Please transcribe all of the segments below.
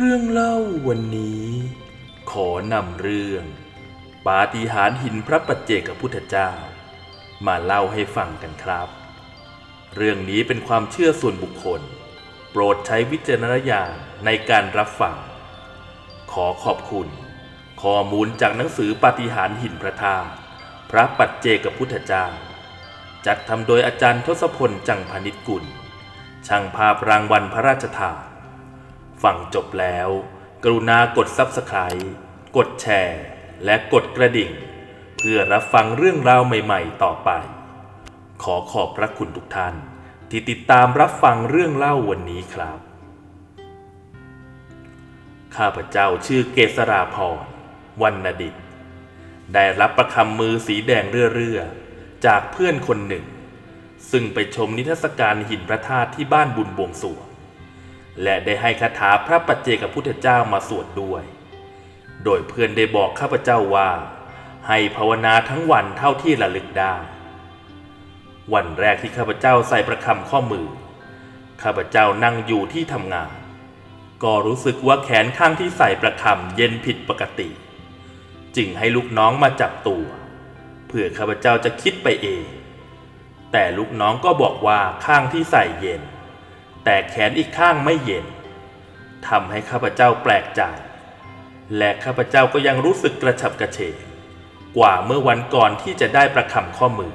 เรื่องเล่าวันนี้ ขอนำเรื่อง ปาฏิหาริย์หินพระปัจเจกพุทธเจ้า มาเล่าให้ฟังกันครับ เรื่องนี้เป็นความเชื่อส่วนบุคคล โปรดใช้วิจารณญาณในการรับฟัง ขอขอบคุณ ข้อมูลจากหนังสือปาฏิหาริย์หินพระธาตุพระปัจเจกพุทธเจ้า จัดทำโดยอาจารย์ทศพลจังพานิชกุล ช่างภาพรางวัลพระราชทาน ฟังจบแล้ว กรุณากด Subscribe กดแชร์ และกดกระดิ่ง เพื่อรับฟังเรื่องราวใหม่ ๆ ต่อไป ขอขอบพระคุณทุกท่าน ที่ติดตามรับฟังเรื่องเล่าวันนี้ครับ ข้าพเจ้าชื่อเกษราพรวรรณดิต ได้รับประคำมือสีแดงเรื่อๆจากเพื่อนคนหนึ่ง ซึ่งไปชมนิทรรศการหินพระธาตุที่บ้านบุญบวงสรวง และได้ให้คาถาพระปัจเจกพุทธเจ้ามาสวดด้วย โดยเพื่อนได้บอกข้าพเจ้าว่า ให้ภาวนาทั้งวันเท่าที่ระลึกได้ วันแรกที่ข้าพเจ้าใส่ประคำข้อมือ ข้าพเจ้านั่งอยู่ที่ทำงาน ก็รู้สึกว่าแขนข้างที่ใส่ประคำเย็นผิดปกติ จึงให้ลูกน้องมาจับตัว เพื่อข้าพเจ้าจะคิดไปเอง แต่ลูกน้องก็บอกว่าข้างที่ใส่เย็น แต่แขนอีกข้างไม่เย็นทำให้ข้าพเจ้าแปลกใจ และข้าพเจ้าก็ยังรู้สึกกระฉับกระเฉงกว่าเมื่อวันก่อนที่จะได้ประคำข้อมือ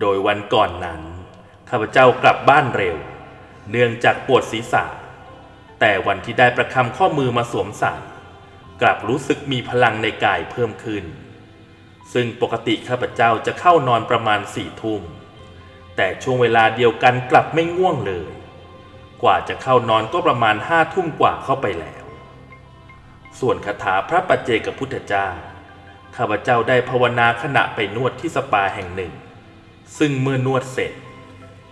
โดยวันก่อนนั้น ข้าพเจ้ากลับบ้านเร็ว เนื่องจากปวดศีรษะ แต่วันที่ได้ประคำข้อมือมาสวมใส่กลับรู้สึกมีพลังในกายเพิ่มขึ้น ซึ่งปกติข้าพเจ้าจะเข้านอนประมาณสี่ทุ่ม แต่ช่วงเวลาเดียวกันกลับไม่ง่วงเลย กว่าจะเข้านอนก็ประมาณห้าทุ่มกว่าเข้าไปแล้ว ส่วนคาถาพระปัจเจกพุทธเจ้า ข้าพเจ้าได้ภาวนาขณะไปนวดที่สปาแห่งหนึ่ง ซึ่งเมื่อนวดเสร็จ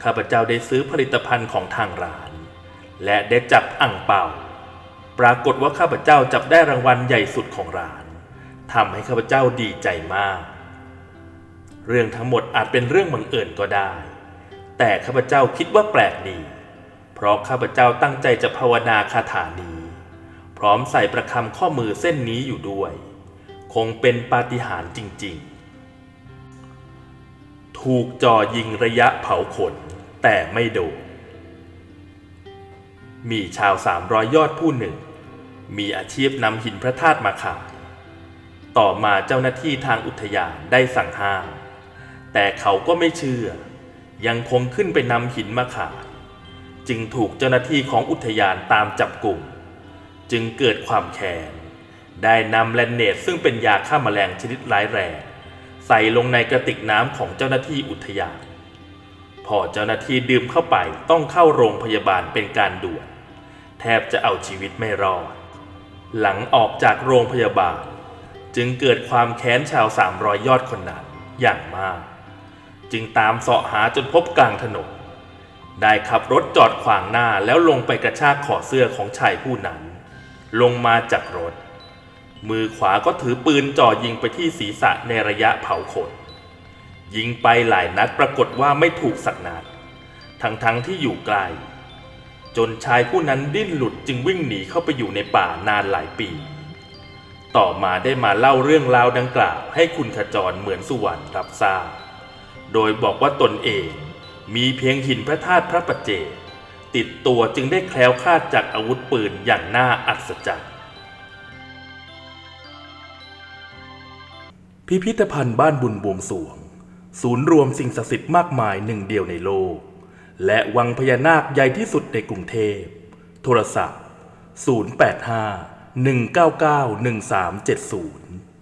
ข้าพเจ้าได้ซื้อผลิตภัณฑ์ของทางร้าน และได้จับอ่างเป่า ปรากฏว่าข้าพเจ้าจับได้รางวัลใหญ่สุดของร้านทำให้ข้าพเจ้าดีใจมาก เรื่องทั้งหมดอาจเป็นเรื่องบังเอิญก็ได้ แต่ข้าพเจ้าคิดว่าแปลกดี ราะข้าพเจ้าตั้งใจจะภาวนาคาถานี้ พร้อมใส่ประคำข้อมือเส้นนี้อยู่ด้วย คงเป็นปาฏิหาริย์จริง ๆ ถูกจ่อยิงระยะเผาขนแต่ไม่โดนมีชาวสามร้อยยอดผู้หนึ่ง มีอาชีพนำหินพระธาตุมาขาย ต่อมาเจ้าหน้าที่ทางอุทยานได้สั่งห้าม แต่เขาก็ไม่เชื่อ ยังคงขึ้นไปนำหินมาขาย จึงถูกเจ้าหน้าที่ของอุทยานตามจับกลุ่ม จึงเกิดความแค้นได้นำแลนเนตซึ่งเป็นยาฆ่าแมลงชนิดร้ายแรงใส่ลงในกระติกน้ำของเจ้าหน้าที่อุทยาน พอเจ้าหน้าที่ดื่มเข้าไปต้องเข้าโรงพยาบาลเป็นการด่วนแทบจะเอาชีวิตไม่รอด หลังออกจากโรงพยาบาล จึงเกิดความแค้นชาวสามรอยยอดคนนั้นอย่างมาก จึงตามเสาะหาจนพบกลางถนน ได้ขับรถจอดขวางหน้าแล้วลงไปกระชากขอเสื้อของชายผู้นั้น ลงมาจากรถ มือขวาก็ถือปืนจ่อยิงไปที่ศีรษะในระยะเผาขน ยิงไปหลายนัดปรากฏว่าไม่ถูกสักนัด ทั้งๆทที่อยู่ไกล จนชายผู้นั้นดิ้นหลุดจึงวิ่งหนีเข้าไปอยู่ในป่านานหลายปี ต่อมาได้มาเล่าเรื่องราวดังกล่าว ให้คุณขจรเหมือนสุวรรณรับทราบ โดยบอกว่าตนเอง มีเพียงหินพระธาตุพระปัจเจกติดตัวจึงได้แคล้วคลาดจากอาวุธปืนอย่างน่าอัศจรรย์ พิพิธภัณฑ์บ้านบุญบวงสวง ศูนย์รวมสิ่งศักดิ์สิทธิ์มากมายหนึ่งเดียวในโลก และวังพญานาคใหญ่ที่สุดในกรุงเทพ โทรศัพท์ 085 199 1370